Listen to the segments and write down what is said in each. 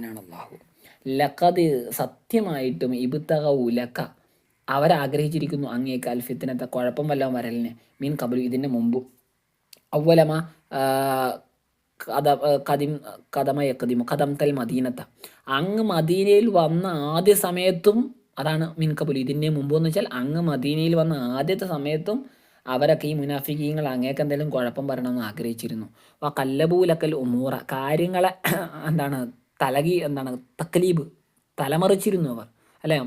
പറയുന്നവനാണ് അള്ളാഹു ലക്കത് സത്യമായിട്ടും ഇബുത്തക ഉലക്ക അവരാഗ്രഹിച്ചിരിക്കുന്നു അങ്ങേക്ക് അൽഫിത്തിനത്തെ കുഴപ്പം വല്ലതും വരലിനെ. മീൻ കബലു ഇതിന് മുമ്പ്. അവലമ കഥ കതിം കഥമയ കതിമ കഥം തൽ മദീനത്ത. അങ്ങ് മദീനയിൽ വന്ന ആദ്യ സമയത്തും അതാണ് മീൻ കബുൽ ഇതിന്റെ മുമ്പ് എന്ന് വെച്ചാൽ അങ്ങ് മദീനയിൽ വന്ന ആദ്യത്തെ സമയത്തും അവരൊക്കെ ഈ മുനാഫിക്കീങ്ങൾ അങ്ങേക്ക് എന്തെങ്കിലും കുഴപ്പം വരണമെന്ന് ആഗ്രഹിച്ചിരുന്നു. ആ കല്ലബൂലക്കൽ ഉമൂറ കാര്യങ്ങളെ എന്താണ് തലകി എന്താണ്? തക്കലീബ് തലമറിച്ചിരുന്നു അവർ. അല്ലെ?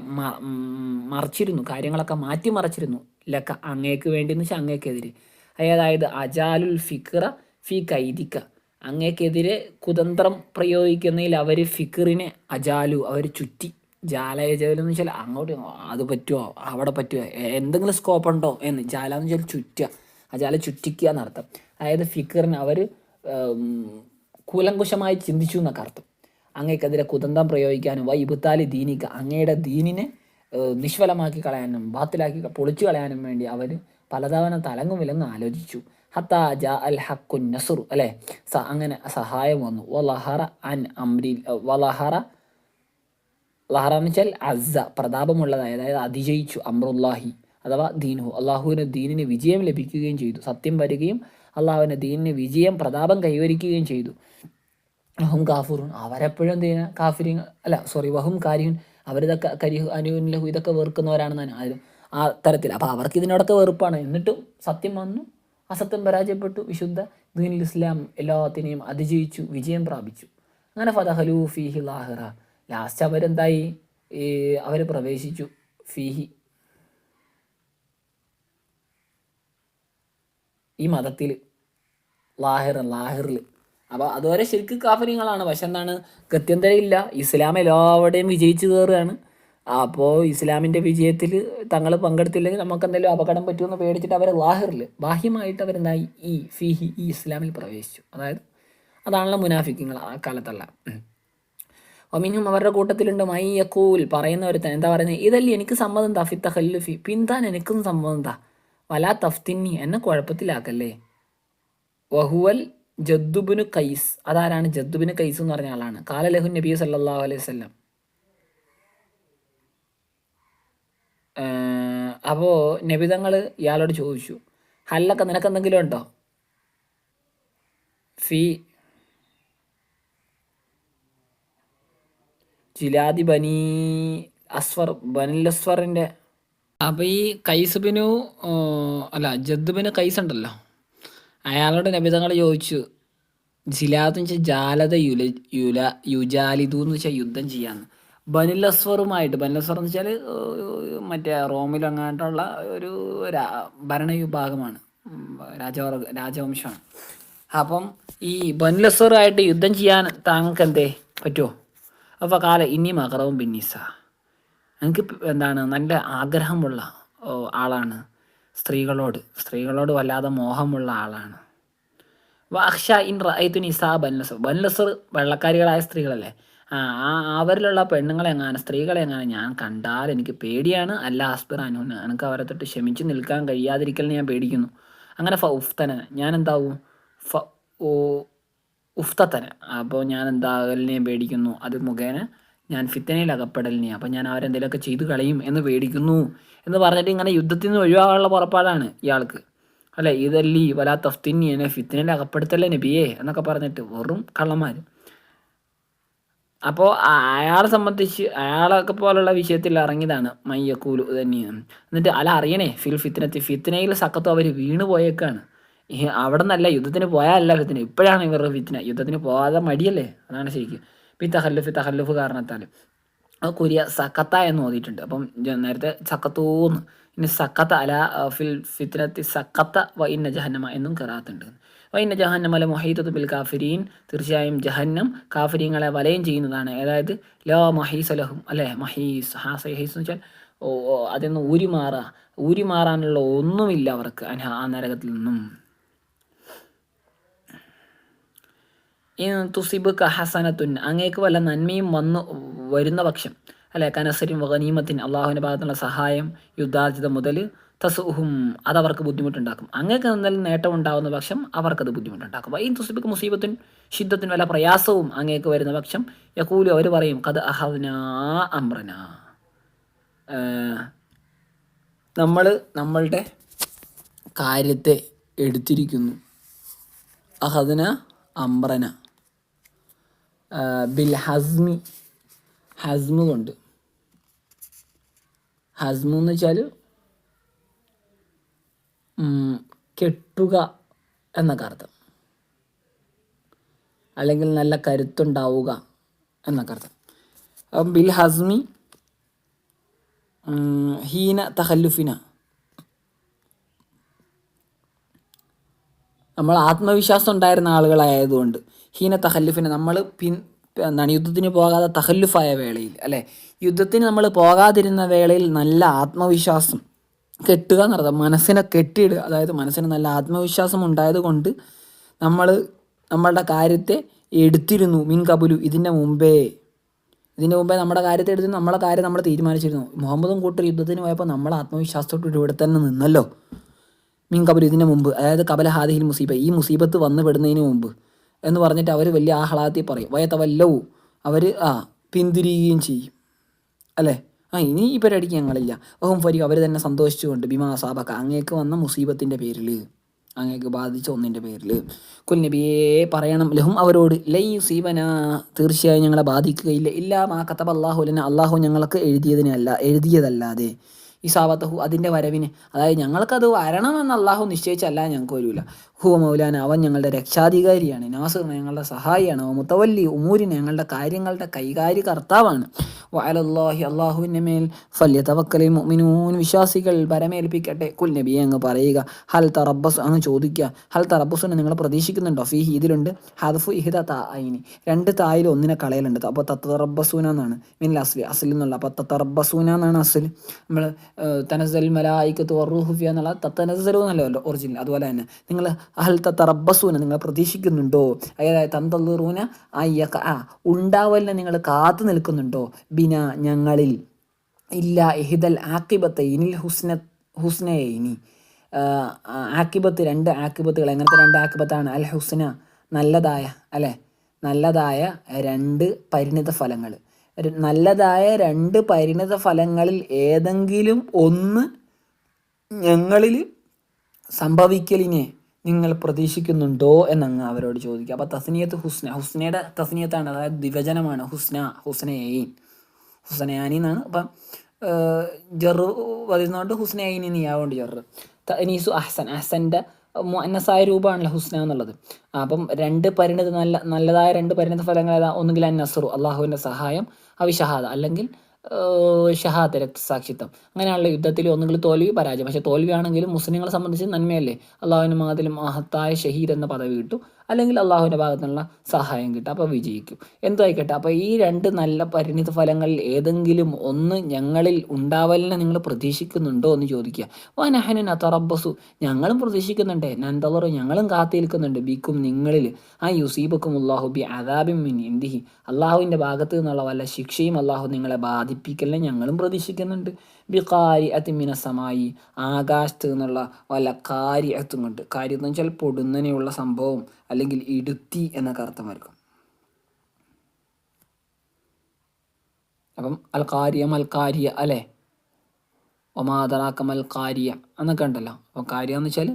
മറിച്ചിരുന്നു. കാര്യങ്ങളൊക്കെ മാറ്റി മറിച്ചിരുന്നു. ലക്ക അങ്ങേക്ക് വേണ്ടി എന്ന് വെച്ചാൽ അങ്ങേക്കെതിരെ. അതായത് അജാലുൽ ഫിക്ര ഫി കൈദിക്ക. അങ്ങേക്കെതിരെ കുതന്ത്രം പ്രയോഗിക്കുന്നതിൽ അവർ ഫിക്റിനെ അജാലു അവർ ചുറ്റി. ജാലയജാലു എന്ന് വെച്ചാൽ അങ്ങോട്ട് അത് പറ്റുമോ അവിടെ പറ്റുമോ എന്തെങ്കിലും സ്കോപ്പ് ഉണ്ടോ? എന്ന് ജാല എന്ന് വെച്ചാൽ ചുറ്റുക. അജാല ചുറ്റിക്കുക എന്നർത്ഥം. അതായത് ഫിക്കറിന് അവർ കൂലങ്കുശമായി ചിന്തിച്ചു എന്നൊക്കെ അർത്ഥം. അങ്ങേക്കെതിരെ കുതന്ത്രം പ്രയോഗിക്കാനും വൈ ഇബുത്താലി ദീനിക്ക് അങ്ങയുടെ ദീനിനെ നിഷ്ഫലമാക്കി കളയാനും ബാത്തിലാക്കി പൊളിച്ചു കളയാനും വേണ്ടി അവർ പലതവണ തലങ്ങും വിലങ്ങും ആലോചിച്ചു. ഹത്താ ജ അൽ ഹക്കു നസുറു അല്ലേ? സ അങ്ങനെ സഹായം വന്നു. വലഹറ അൻ അംരി വലഹറ ലഹറ എന്ന് വെച്ചാൽ അസ പ്രതാപമുള്ളതായി അതായത് അതിജയിച്ചു അമ്രുല്ലാഹി അഥവാ ദീനുഹു. അള്ളാഹുവിന് ദീനിന് വിജയം ലഭിക്കുകയും ചെയ്തു. സത്യം വരികയും അള്ളാഹുവിന്റെ ദീനിന് വിജയം പ്രതാപം കൈവരിക്കുകയും ചെയ്തു. വഹും കാഫുറുൻ അവരെപ്പോഴും എന്ത് ചെയ്യുന്ന? കാഫിരി അല്ല സോറി വഹും കാരിഹുൻ. അവരിതൊക്കെ കരിഹു ലഹു ഇതൊക്കെ വെറുക്കുന്നവരാണെന്നാണ് ആരും ആ തരത്തിൽ. അപ്പോൾ അവർക്ക് ഇതിനോടൊക്കെ വെറുപ്പാണ്. എന്നിട്ടും സത്യം വന്നു അസത്യം പരാജയപ്പെട്ടു വിശുദ്ധ ദീനിൽ ഇസ്ലാം എല്ലാത്തിനെയും അതിജയിച്ചു വിജയം പ്രാപിച്ചു. അങ്ങനെ ഫതഹലു ഫീഹി ലാഹിറ. ലാസ്റ്റ് അവരെന്തായി? അവർ പ്രവേശിച്ചു. ഫീഹി. ഈ മതത്തിൽ ലാഹിറ ലാഹിറിൽ അപ്പോൾ അതുവരെ ശരിക്കും കാഫര്യങ്ങളാണ് പക്ഷെ എന്താണ്? ഗത്യന്തരമില്ല ഇസ്ലാം എല്ലാവരുടെയും വിജയിച്ചു കയറുകയാണ്. അപ്പോൾ ഇസ്ലാമിന്റെ വിജയത്തിൽ തങ്ങൾ പങ്കെടുത്തില്ലെങ്കിൽ നമുക്ക് എന്തെങ്കിലും അപകടം പറ്റുമെന്ന് പേടിച്ചിട്ട് അവർ ലാഹിറിൽ ബാഹ്യമായിട്ട് അവരെന്തായി? ഈ ഫിഹി ഈ ഇസ്ലാമിൽ പ്രവേശിച്ചു. അതായത് അതാണല്ലോ മുനാഫിക്കങ്ങൾ ആ കാലത്തുള്ള. ഒമിനും അവരുടെ കൂട്ടത്തിലുണ്ട്. മൈ യക്കൂൽ പറയുന്ന ഒരുത്തൻ എന്താ പറയുന്നത് ഇതല്ലേ എനിക്ക് സമ്മതം താ ഫിത്ത ഹല്ലുഫി പിന്താൻ എനിക്കും സമ്മതം താ. വലാ തഫ്തിന്നി എന്നെ കുഴപ്പത്തിലാക്കല്ലേ? വഹുവൽ ജദ്ദുബിന് കൈസ്. അതാരാണ് ജദ്ദുബിന് കൈസ് എന്ന് പറഞ്ഞ ആളാണ്. കാലലഹു നബി സല്ലാ അലൈഹി വസല്ലം. അപ്പോൾ നബിതങ്ങൾ ഇയാളോട് ചോദിച്ചു ഹല്ലൊക്കെ നിനക്ക് എന്തെങ്കിലും ഉണ്ടോ? ഫി ജിലാദി ബനി അസ്വർ ബനിൽ അസ്വറിന്റെ അപ്പോൾ ഈ കൈസുബിനു അല്ല ജദ്ബിന് കൈസ് ഉണ്ടല്ലോ. അയാളോട് നബിതങ്ങൾ ചോദിച്ചു ജിലാദ് എന്ന് വെച്ചാൽ ജാലത യുല യുല യുജാലിദു എന്ന് വെച്ചാൽ യുദ്ധം ചെയ്യാന്ന്. ബനുലസ്വറുമായിട്ട് ബനുലസ്വർ എന്ന് വെച്ചാൽ മറ്റേ റോമിൽ അങ്ങനെയുള്ള ഒരു ഭരണ ഭരണവിഭാഗമാണ് രാജവർഗ രാജവംശമാണ്. അപ്പം ഈ ബനുലസ്വറുമായിട്ട് യുദ്ധം ചെയ്യാൻ താങ്കൾക്ക് എന്തേ പറ്റുമോ അപ്പോൾ കാല ഇനി മകറവും ബിന്നിസ. എനിക്ക് എന്താണ് നല്ല ആഗ്രഹമുള്ള ആളാണ്. സ്ത്രീകളോട്. സ്ത്രീകളോട് വല്ലാതെ മോഹമുള്ള ആളാണ്. വഹ്ഷ ഇൻ റൈത്തു നിസാ ബൻലസർ ബൻലസർ വെള്ളക്കാരികളായ സ്ത്രീകളല്ലേ? ആ ആ അവരിലുള്ള പെണ്ണുങ്ങളെ എങ്ങാനും സ്ത്രീകളെ എങ്ങാനും ഞാൻ കണ്ടാൽ എനിക്ക് പേടിയാണ്. അല്ല ആസ്പിർ അനുന് എനിക്ക് അവരെ തൊട്ട് ക്ഷമിച്ച് നിൽക്കാൻ കഴിയാതിരിക്കലിന് ഞാൻ പേടിക്കുന്നു. അങ്ങനെ ഫ ഉഫ്തന ഞാൻ എന്താവും ഫ ഓ ഉഫ്തത്തന അപ്പോൾ ഞാൻ എന്താകലിനെ പേടിക്കുന്നു. അത് മുഖേന ഞാൻ ഫിത്തനയിൽ അകപ്പെടലിനെ അപ്പോൾ ഞാൻ അവരെന്തെങ്കിലുമൊക്കെ ചെയ്തു കളയും എന്ന് പേടിക്കുന്നു. എന്ന് പറഞ്ഞിട്ട് ഇങ്ങനെ യുദ്ധത്തിൽ നിന്ന് ഒഴിവാകാനുള്ള പുറപ്പാടാണ് ഇയാൾക്ക്. അല്ലെ? ഇതല്ലി വലാ തഫ്തിന്നി എന്നെ ഫിത്തിനെ അകപ്പെടുത്തല്ലേ നബിയേ? എന്നൊക്കെ പറഞ്ഞിട്ട് വെറും കള്ളന്മാർ അപ്പോൾ അയാളെ സംബന്ധിച്ച് അയാളൊക്കെ പോലുള്ള വിഷയത്തിൽ ഇറങ്ങിയതാണ് മയ്യക്കൂലു തന്നെയാണ് എന്നിട്ട് അല അറിയണേ ഫിൽ ഫിത്തിനത്തി ഫിത്തിനയിൽ സക്കത്തും അവർ വീണ് പോയേക്കാണ്. അവിടെ നിന്നല്ല യുദ്ധത്തിന് പോയാലല്ല ഫിത്തിന. ഇപ്പോഴാണ് ഇവരുടെ ഫിത്തിന. യുദ്ധത്തിന് പോകാതെ മടിയല്ലേ? അതാണ് ശരിക്കും. ഈ തഹല്ലുഫ് തഹല്ലുഫ് കാരണത്താൽ കുരിയ സക്കത്ത എന്ന് ഓതിയിട്ടുണ്ട്. അപ്പം നേരത്തെ സക്കത്തൂന്ന്. ഇനി സക്കത്ത അല ഫിൽ ഫിത്തിനത്തി സക്കത്ത വ ഇന്ന ജഹന്നമ എന്നും കറാത്തുണ്ട് വ ഇന്ന ജഹന്നമല മൊഹീത്തത്ത് ബിൽ കാഫിരീൻ. തീർച്ചയായും ജഹന്നം കാഫിരീങ്ങളെ വലയം ചെയ്യുന്നതാണ്. അതായത് ലോ മഹീസലഹും അല്ലേ? മഹീസ് ഹാസ ഹീസ് എന്ന് വെച്ചാൽ അതിൽ നിന്ന് ഊരി മാറുക ഊരി മാറാനുള്ള ഒന്നുമില്ല അവർക്ക് ആ നരകത്തിൽ നിന്നും. തുസിബ് ഹസനത്തുൻ. അങ്ങേക്ക് വല്ല നന്മയും വന്നു വരുന്ന പക്ഷം. അല്ലെ? കനസരും വകനീമത്തിന് അള്ളാഹുവിന്റെ ഭാഗത്തുള്ള സഹായം യുദ്ധാർജിത മുതൽ തസുഹും അതവർക്ക് ബുദ്ധിമുട്ടുണ്ടാക്കും. അങ്ങേക്ക് എന്തെങ്കിലും നേട്ടം ഉണ്ടാകുന്ന പക്ഷം അവർക്കത് ബുദ്ധിമുട്ടുണ്ടാക്കും. ഈ തുസിബിക്ക് മുസീബത്തിൻ ശുദ്ധത്തിന് വല്ല പ്രയാസവും അങ്ങേക്ക് വരുന്ന പക്ഷം യക്കൂലു അവർ പറയും കത് അഹവന അമ്രന നമ്മൾ നമ്മളുടെ കാര്യത്തെ എടുത്തിരിക്കുന്നു. അഹദന അമ്രന ബിൽ ഹസ്മി ഹസ്മു കൊണ്ട് ഹസ്മു എന്ന് വെച്ചാൽ കെട്ടുക എന്നൊക്കെ അർത്ഥം. അല്ലെങ്കിൽ നല്ല കരുത്തുണ്ടാവുക എന്നൊക്കെ അർത്ഥം. അപ്പം ബിൽ ഹസ്മി ഹീന തഹല്ലുഫിന. നമ്മൾ ആത്മവിശ്വാസം ഉണ്ടായിരുന്ന ആളുകളായതുകൊണ്ട് ഹീന തഹല്ലുഫിന നമ്മൾ പിൻ എന്താണ് യുദ്ധത്തിന് പോകാതെ തഹല്ലുഫായ വേളയിൽ അല്ലേ? യുദ്ധത്തിന് നമ്മൾ പോകാതിരുന്ന വേളയിൽ നല്ല ആത്മവിശ്വാസം കെട്ടുക എന്നർത്ഥം. മനസ്സിനെ കെട്ടിയിടുക അതായത് മനസ്സിന് നല്ല ആത്മവിശ്വാസം ഉണ്ടായത് കൊണ്ട് നമ്മൾ നമ്മളുടെ കാര്യത്തെ എടുത്തിരുന്നു. മിൻ കബുലു ഇതിന്റെ മുമ്പേ. ഇതിന്റെ മുമ്പേ നമ്മുടെ കാര്യത്തെ എടുത്ത് നമ്മളെ കാര്യം നമ്മൾ തീരുമാനിച്ചിരുന്നു. മുഹമ്മദും കൂട്ടർ യുദ്ധത്തിന് പോയപ്പോൾ നമ്മൾ ആത്മവിശ്വാസത്തോട്ട് ഇവിടെ തന്നെ നിന്നല്ലോ. മിൻ കബുലു ഇതിന്റെ മുമ്പ്. അതായത് കബല ഹാദിഹിൽ മുസീബ ഈ മുസീബത്ത് വന്നു പെടുന്നതിന് മുമ്പ്. എന്ന് പറഞ്ഞിട്ട് അവർ വലിയ ആഹ്ലാദത്തിൽ പറയും. വയത്തവല്ലവും അവർ ആ പിന്തിരിയുകയും ചെയ്യും. അല്ലേ? ആ ഇനി ഈ പരിപാടിക്ക് ഞങ്ങളില്ല. ഓഹും ഫരി അവർ തന്നെ സന്തോഷിച്ചുകൊണ്ട് ബിമാ സാബക്ക അങ്ങേക്ക് വന്ന മുസീബത്തിന്റെ പേരിൽ അങ്ങേക്ക് ബാധിച്ച ഒന്നിന്റെ പേരിൽ കുൽനബിയെ പറയണം. ലഹും അവരോട് ലൈ സീവന തീർച്ചയായും ഞങ്ങളെ ബാധിക്കുകയില്ല. ഇല്ല മാ കത്തബ് അള്ളാഹുലിനെ അള്ളാഹു ഞങ്ങൾക്ക് എഴുതിയതിനല്ല എഴുതിയതല്ലാതെ. ഈ സാബത്തഹു അതിന്റെ വരവിന് അതായത് ഞങ്ങൾക്കത് വരണമെന്ന് അള്ളാഹു നിശ്ചയിച്ചല്ല ഞങ്ങൾക്ക് വരില്ല ഹുവ മൗലാന അവൻ ഞങ്ങളുടെ രക്ഷാധികാരിയാണ്. നാസർ ഞങ്ങളുടെ സഹായിയാണ്. മുത്തവല്ലി ഉമൂരിന് ഞങ്ങളുടെ കാര്യങ്ങളുടെ കൈകാര്യ കർത്താവാണ് വഅലല്ലാഹി അള്ളാഹുവിന്റെ മേൽ ഫല്യ തവക്കലിൽ മുഅ്മിനൂൻ വിശ്വാസികൾ പരമേൽപ്പിക്കട്ടെ കുൽ നബിയെ അങ്ങ് പറയുക ഹൽ തറബസ് അങ്ങ് ചോദിക്കുക. ഹൽ തറബസുനെ നിങ്ങൾ പ്രതീക്ഷിക്കുന്നുണ്ടോ? ഫീഹി ഇതിലുണ്ട് ഹദഫു ഇഹിദ തായിനി രണ്ട് തായിൽ ഒന്നിനെ കളയലുണ്ട്. അപ്പോൾ തത്ത തറബസൂന എന്നാണ്. മിൻ അസ്ലി അസിൽ എന്നുള്ള. അപ്പോൾ തത്തറബസൂന എന്നാണ് അസിൽ. നമ്മൾ തനസൽ മലായിക്കത്ത് വറുഹുഫിയ എന്നുള്ള. തത്തനസലു എന്നല്ലോ ഒറിജിനൽ? അതുപോലെ തന്നെ. നിങ്ങൾ അഹൽ തറബസൂന നിങ്ങൾ പ്രതീക്ഷിക്കുന്നുണ്ടോ? അതായത് തന്തല്ലൂറൂന അയ്യക്ക ആ ഉണ്ടാവലിനെ നിങ്ങൾ കാത്തു നിൽക്കുന്നുണ്ടോ? ബിന ഞങ്ങളിൽ ഇല്ല ഇഹിദൽ ആക്കിബത്തെ ഇനിൽ ഹുസ്ന ഹുസ്നയിനി ആക്കിബത്ത് രണ്ട് ആക്കിബത്തുകൾ എങ്ങനത്തെ രണ്ട് ആക്കിബത്താണ് അൽ ഹുസ്ന നല്ലതായ അല്ലേ? നല്ലതായ രണ്ട് പരിണിത ഫലങ്ങൾ. നല്ലതായ രണ്ട് പരിണിത ഫലങ്ങളിൽ ഏതെങ്കിലും ഒന്ന് ഞങ്ങളിൽ സംഭവിക്കലിനെ നിങ്ങൾ പ്രതീക്ഷിക്കുന്നുണ്ടോ എന്നങ്ങ് അവരോട് ചോദിക്കുക. അപ്പോൾ തസ്നിയത്ത് ഹുസ്ന ഹുസ്നയുടെ തസ്നിയത്താണ് അതായത് വിഭജനമാണ് ഹുസ്ന ഹുസ്നയൈൻ ഹുസ്നയാനി എന്നാണ് അപ്പം ജറു വരുന്നതുകൊണ്ട് ഹുസ്നയൈനി നീയാവുണ്ട് ജെറ്. തനീസു അഹ്സൻ അഹ്സന്റെ അന്നസായ രൂപമാണല്ലോ ഹുസ്ന എന്നുള്ളത്. അപ്പം രണ്ട് പരിണിത നല്ല നല്ലതായ രണ്ട് പരിണിത ഫലങ്ങൾ ഏതാ ഒന്നുകിൽ അന്നസറു നസറു അള്ളാഹുവിന്റെ സഹായം അവിഷഹാദ അല്ലെങ്കിൽ ഷഹാദ് രക്തസാക്ഷിത്വം അങ്ങനെയുള്ള യുദ്ധത്തിൽ ഒന്നുകിൽ തോൽവി പരാജയം. പക്ഷേ തോൽവിയാണെങ്കിലും മുസ്ലിങ്ങളെ സംബന്ധിച്ച് നന്മയല്ലേ? അള്ളാഹുവിന് മതത്തിലും മഹത്തായ ഷഹീദ് എന്ന പദവി കിട്ടും. അല്ലെങ്കിൽ അള്ളാഹുവിന്റെ ഭാഗത്തു നിന്നുള്ള സഹായം കിട്ടും. അപ്പോൾ വിജയിക്കും. എന്തായിക്കട്ടെ? അപ്പോൾ ഈ രണ്ട് നല്ല പരിണിത ഫലങ്ങളിൽ ഏതെങ്കിലും ഒന്ന് ഞങ്ങളിൽ ഉണ്ടാവലിനെ നിങ്ങൾ പ്രതീക്ഷിക്കുന്നുണ്ടോ എന്ന് ചോദിക്കുക. വാ നഹനൻ അതറബസു ഞങ്ങളും പ്രതീക്ഷിക്കുന്നുണ്ട്. നന്തവറു ഞങ്ങളും കാത്തിരിക്കുന്നുണ്ട്. ബിക്കും നിങ്ങളിൽ. ആ യുസീബക്കും അള്ളാഹു ബി അദാബിൻ മിൻ ഇന്ദിഹി. അള്ളാഹുവിന്റെ ഭാഗത്ത് നിന്നുള്ള വല്ല ശിക്ഷയും അള്ളാഹു നിങ്ങളെ ബാധിപ്പിക്കലിനെ ഞങ്ങളും പ്രതീക്ഷിക്കുന്നുണ്ട്. ബി അതിമിനസമായി അതിമിന സമായി ആകാശത്ത് നിന്നുള്ള വല്ല കാര്യത്തും കൊണ്ട് കാര്യം എന്ന് വെച്ചാൽ പൊടുന്നനെയുള്ള സംഭവം അല്ലെങ്കിൽ ഇടുത്തി എന്നൊക്കെ അർത്ഥമായിരിക്കും അപ്പം അൽ കാര്യം അൽ കാരിയ അല്ലേ? ഒമാതറാക്കം അൽ എന്നൊക്കെ ഉണ്ടല്ലോ. അപ്പം കാര്യം എന്ന് വെച്ചാൽ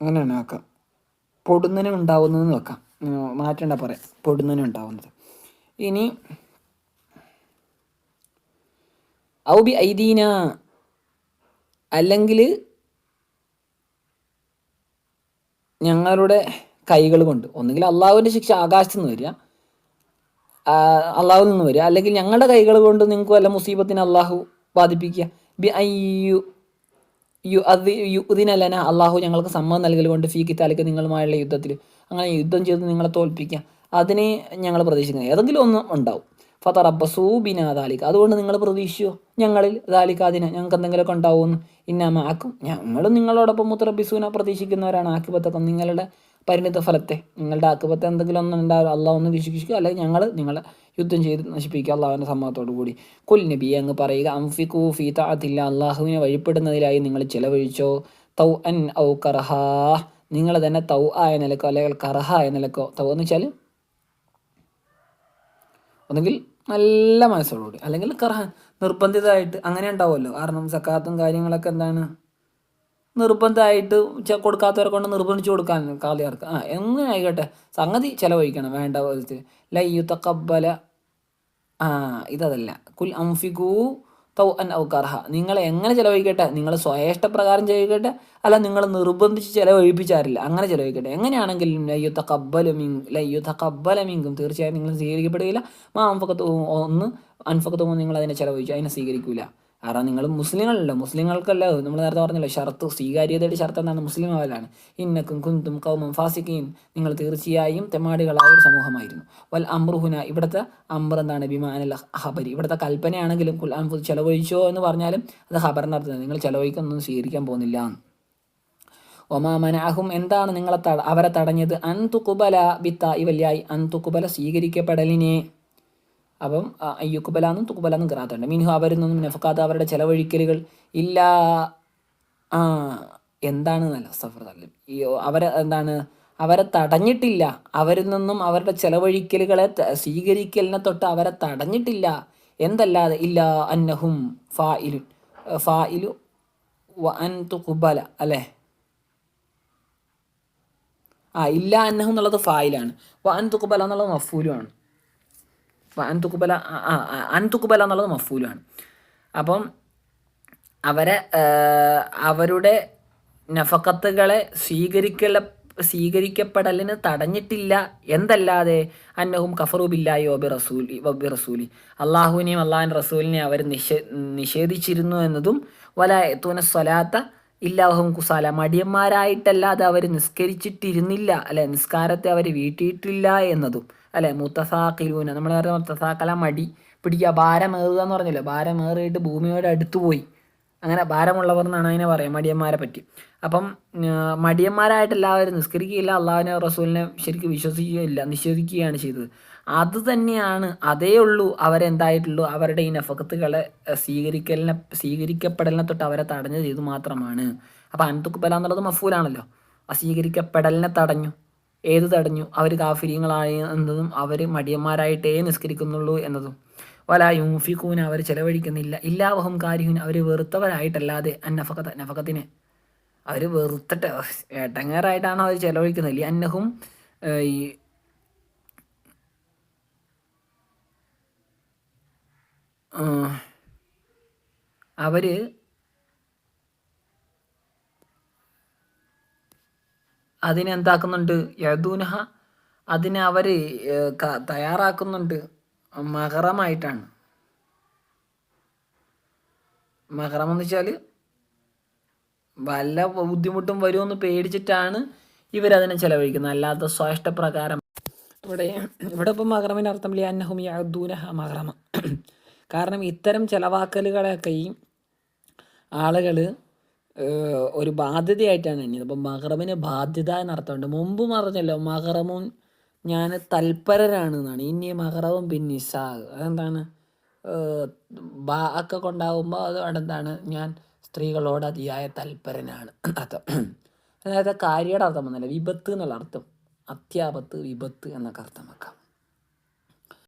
അങ്ങനെയാണ് വെക്കാം പൊടുന്നനെ ഉണ്ടാവുന്നതെന്ന് വെക്കാം. മാറ്റേണ്ട പറയാം. പൊടുന്നനെ ഉണ്ടാവുന്നത്. ഇനി ഔബി ഐദീന അല്ലെങ്കിൽ ഞങ്ങളുടെ കൈകൾ കൊണ്ട് ഒന്നുകിൽ അള്ളാഹുവിന്റെ ശിക്ഷ ആകാശത്തു നിന്ന് വരിക അള്ളാഹുവിൽ നിന്ന് വരിക അല്ലെങ്കിൽ ഞങ്ങളുടെ കൈകൾ കൊണ്ട് നിങ്ങൾക്ക് വല്ല മുസീബത്തിന് അള്ളാഹു ബാധിപ്പിക്കുക. ബി അയ്യു യു അത് യു ഇതിനല്ലന അള്ളാഹു ഞങ്ങൾക്ക് സമ്മതം നൽകൽ കൊണ്ട് ഫീ കിത്താലിക്ക് നിങ്ങളുമായുള്ള യുദ്ധത്തിൽ അങ്ങനെ യുദ്ധം ചെയ്ത് നിങ്ങളെ തോൽപ്പിക്കുക. അതിനെ ഞങ്ങൾ പ്രതീക്ഷിക്കുന്നത്. ഏതെങ്കിലും ഒന്ന് ഉണ്ടാവും. ഫത്തർ അബ്ബസൂ ബിന ദാലിക. അതുകൊണ്ട് നിങ്ങൾ പ്രതീക്ഷിച്ചോ? ഞങ്ങളിൽ ദാലിക അതിനെ ഞങ്ങൾക്ക് എന്തെങ്കിലുമൊക്കെ ഉണ്ടാവുമെന്ന്. ഇന്നാമ ആക്കും ഞങ്ങളും നിങ്ങളോടൊപ്പം മുത്തറബിസൂന പ്രതീക്ഷിക്കുന്നവരാണ് ആക്കിപത്തക്കം നിങ്ങളുടെ പരിണിത ഫലത്തെ നിങ്ങളുടെ ആക്കുപത്തെ എന്തെങ്കിലും ഒന്നും ഉണ്ടാവും അള്ളാഹ് ഒന്ന് വിശ്വസിക്കുക. അല്ലെങ്കിൽ ഞങ്ങൾ നിങ്ങളെ യുദ്ധം ചെയ്ത് നശിപ്പിക്കുക. അള്ളാഹുവിന്റെ സമ്മതത്തോടു കൂടി. കുൽ നബി അങ്ങ് പറയുക അംഫിക്കു ഫീ അതില്ല അള്ളാഹുവിനെ വഴിപ്പെടുന്നതിലായി നിങ്ങൾ ചിലവഴിച്ചോ. തൗ അൻ ഔ കറഹ നിങ്ങൾ തന്നെ തൗ ആയ നിലക്കോ അല്ലെങ്കിൽ കറഹ ആയ നിലക്കോ തൗ എന്ന് വെച്ചാൽ ഒന്നുകിൽ നല്ല മനസ്സോടുകൂടി അല്ലെങ്കിൽ കറഹ നിർബന്ധിതമായിട്ട് അങ്ങനെ ഉണ്ടാവുമല്ലോ. കാരണം സക്കാത്തും കാര്യങ്ങളൊക്കെ എന്താണ്? നിർബന്ധമായിട്ട് കൊടുക്കാത്തവരെ കൊണ്ട് നിർബന്ധിച്ചു കൊടുക്കാൻ കാലിയാർക്ക്. ആ എങ്ങനെ ആയിക്കോട്ടെ സംഗതി ചിലവഴിക്കണം വേണ്ട പോലത്തെ ലയ്യു തക്കബല ആ ഇതല്ല. കുൽ അംഫിഖു തൗ അൻ ഔക്കാർഹ നിങ്ങൾ എങ്ങനെ ചിലവഴിക്കട്ടെ? നിങ്ങൾ സ്വയേഷ്ടപ്രകാരം ചെയ്യിക്കട്ടെ അല്ല നിങ്ങൾ നിർബന്ധിച്ച് ചിലവഴിപ്പിച്ചാറില്ല. അങ്ങനെ ചിലവഴിക്കട്ടെ. എങ്ങനെയാണെങ്കിലും ലയ്യുത്ത തക്കബലമിങ് ലയ്യുത്ത കബ്ബലമിങ്കും തീർച്ചയായും നിങ്ങൾ സ്വീകരിക്കപ്പെടുകയില്ല മാ അംഫക്കത്ത് ഒന്ന് അൻഫക്കത്ത് നിങ്ങൾ അതിനെ ചിലവഴിച്ചു. അതിനെ സ്വീകരിക്കില്ല കാരണം നിങ്ങൾ മുസ്ലിങ്ങളല്ലോ? മുസ്ലിങ്ങൾക്കല്ല നമ്മൾ നേരത്തെ പറഞ്ഞല്ലോ ഷർത്ത് സ്വീകാര്യതയുടെ ഷർത്ത് എന്താണ് മുസ്ലിം ആവലാണ് ഇന്നക്കും കുന്തും കൗമും ഫാസിക്കയും നിങ്ങൾ തീർച്ചയായും തെമാടികളായ ഒരു സമൂഹമായിരുന്നു. വൽ അമ്രുഹുന ഇവിടുത്തെ അമ്ര എന്താണ്? ബിമാനൽ ഹബരി ഇവിടുത്തെ കൽപ്പനയാണെങ്കിലും കുൽ അംഫു ചെലവഴിച്ചോ എന്ന് പറഞ്ഞാലും അത് ഹബറിനർത്ഥം നിങ്ങൾ ചെലവഴിക്കൊന്നും സ്വീകരിക്കാൻ പോകുന്നില്ല. ഒമാമനാഹും എന്താണ് നിങ്ങളെ അവരെ തടഞ്ഞത്? അൻതുക്കുബല ബിത്ത ഇവല്യായി വലിയായി അൻതുക്കുബല സ്വീകരിക്കപ്പെടലിനെ. അപ്പം അയ്യുക്കുബലാന്നും തുക്കുബലാന്നും കിറാത്തുണ്ട്. മിൻഹു അവരിൽ നിന്നും നഫക്കാത്ത അവരുടെ ചെലവഴിക്കലുകൾ ഇല്ല. എന്താണ് നല്ല സഫർ ഈ അവരെ എന്താണ് അവരെ തടഞ്ഞിട്ടില്ല. അവരിൽ നിന്നും അവരുടെ ചെലവഴിക്കലുകളെ സ്വീകരിക്കലിനെ തൊട്ട് അവരെ തടഞ്ഞിട്ടില്ല. എന്തല്ലാതെ? ഇല്ല അന്നഹും ഫാ ഇലു വ അൻ തുക്കുബല അല്ലേ? ആ ഇല്ല അന്നഹും എന്നുള്ളത് ഫായിലാണ്. വ അൻ തുക്കുബല എന്നുള്ളത് മഫൂലുമാണ് അൻതുക്കുബല അൻതുക്കുബല എന്നുള്ളത് മഫൂലുമാണ് അപ്പം അവരെ അവരുടെ നഫക്കത്തുകളെ സ്വീകരിക്കല സ്വീകരിക്കപ്പെടലിന് തടഞ്ഞിട്ടില്ല എന്തല്ലാതെ അന്നഹും കഫറുബില്ലായി ഒബി റസൂലി ഒബി റസൂലി അള്ളാഹുവിനെയും അള്ളാഹിൻ റസൂലിനെ അവർ നിഷേ നിഷേധിച്ചിരുന്നു എന്നതും വല എത്തൂന സ്വലാത്ത ഇല്ലാഹും കുസാല. മടിയന്മാരായിട്ടല്ലാതെ അവർ നിസ്കരിച്ചിട്ടിരുന്നില്ല. അല്ലെ നിസ്കാരത്തെ അവർ വീട്ടിയിട്ടില്ല എന്നതും. അല്ലെ? മുത്തസാക്കിലൂന നമ്മൾ നേരത്തെ മുത്തസാക്കല മടി പിടിക്കുക. ഭാരമേറുക എന്ന് പറഞ്ഞല്ലോ? ഭാരമേറിയിട്ട് ഭൂമിയോട് അടുത്ത് പോയി. അങ്ങനെ ഭാരമുള്ളവർ എന്നാണ് അതിനെ പറയാം മടിയന്മാരെ പറ്റി. അപ്പം മടിയന്മാരായിട്ട് എല്ലാവരും നിസ്കരിക്കുകയില്ല. അള്ളാഹുവിനെ റസൂലിനെ ശരിക്കും വിശ്വസിക്കുകയില്ല നിഷേധിക്കുകയാണ് ചെയ്തത്. അത് തന്നെയാണ് അതേ ഉള്ളൂ അവരെന്തായിട്ടുള്ളൂ. അവരുടെ ഈ നഫക്കത്തുകളെ സ്വീകരിക്കലിനെ സ്വീകരിക്കപ്പെടലിനെ തൊട്ട് അവരെ തടഞ്ഞത് ഇത് മാത്രമാണ്. അപ്പം അൻതുക്കുബല എന്നുള്ളത് മഫൂലാണല്ലോ. ആ സ്വീകരിക്കപ്പെടലിനെ തടഞ്ഞു. ഏത് തടഞ്ഞു? അവർ കാഫിര്യങ്ങളായ എന്നതും അവർ മടിയന്മാരായിട്ടേ നിസ്കരിക്കുന്നുള്ളൂ എന്നതും. വല യൂഫിക്കൂന് അവർ ചെലവഴിക്കുന്നില്ല. ഇല്ലാവഹം കാര്യവും അവർ വെറുത്തവരായിട്ടല്ലാതെ അന്നഫക്കത്ത് നഫക്കത്തിനെ അവർ വെറുത്തിട്ട് ഏട്ടങ്ങേറായിട്ടാണ് അവർ ചെലവഴിക്കുന്നത്. അന്നഹും ഈ അവർ അതിനെന്താക്കുന്നുണ്ട് യദൂനഹ അതിനെ അവർ തയ്യാറാക്കുന്നുണ്ട്. മഹറമായിട്ടാണ്. മഹറം എന്ന് വെച്ചാൽ വല്ല ബുദ്ധിമുട്ടും വരുമെന്ന് പേടിച്ചിട്ടാണ് ഇവരതിനെ ചെലവഴിക്കുന്നത്. അല്ലാത്ത സ്വാഷ്ടപ്രകാരം ഇവിടെ ഇവിടെ ഇപ്പം മഹറമിന് അർത്ഥം അന്നഹും യദൂനഹ മഹറമ. കാരണം ഇത്തരം ചെലവാക്കലുകളെയൊക്കെ ഈ ആളുകൾ ഒരു ബാധ്യതയായിട്ടാണ് എണ്ണിയത്. അപ്പം മഹറമിന് ബാധ്യത എന്നർത്ഥമുണ്ട്. മുമ്പ് പറഞ്ഞല്ലോ മഹറമും ഞാൻ തൽപരരാണ് എന്നാണ് ഇനി മഹറവും പിന്നെ സാഗ് അതെന്താണ്? ബാ ഒക്കെ കൊണ്ടാകുമ്പോൾ അത് അതെന്താണ്? ഞാൻ സ്ത്രീകളോട് അതിയായ തൽപരനാണ്. അർത്ഥം അതായത് കാര്യയുടെ അർത്ഥം വന്നല്ല? വിപത്ത് എന്നുള്ള അർത്ഥം. അത്യാപത്ത് വിപത്ത് എന്നൊക്കെ അർത്ഥം വെക്കാം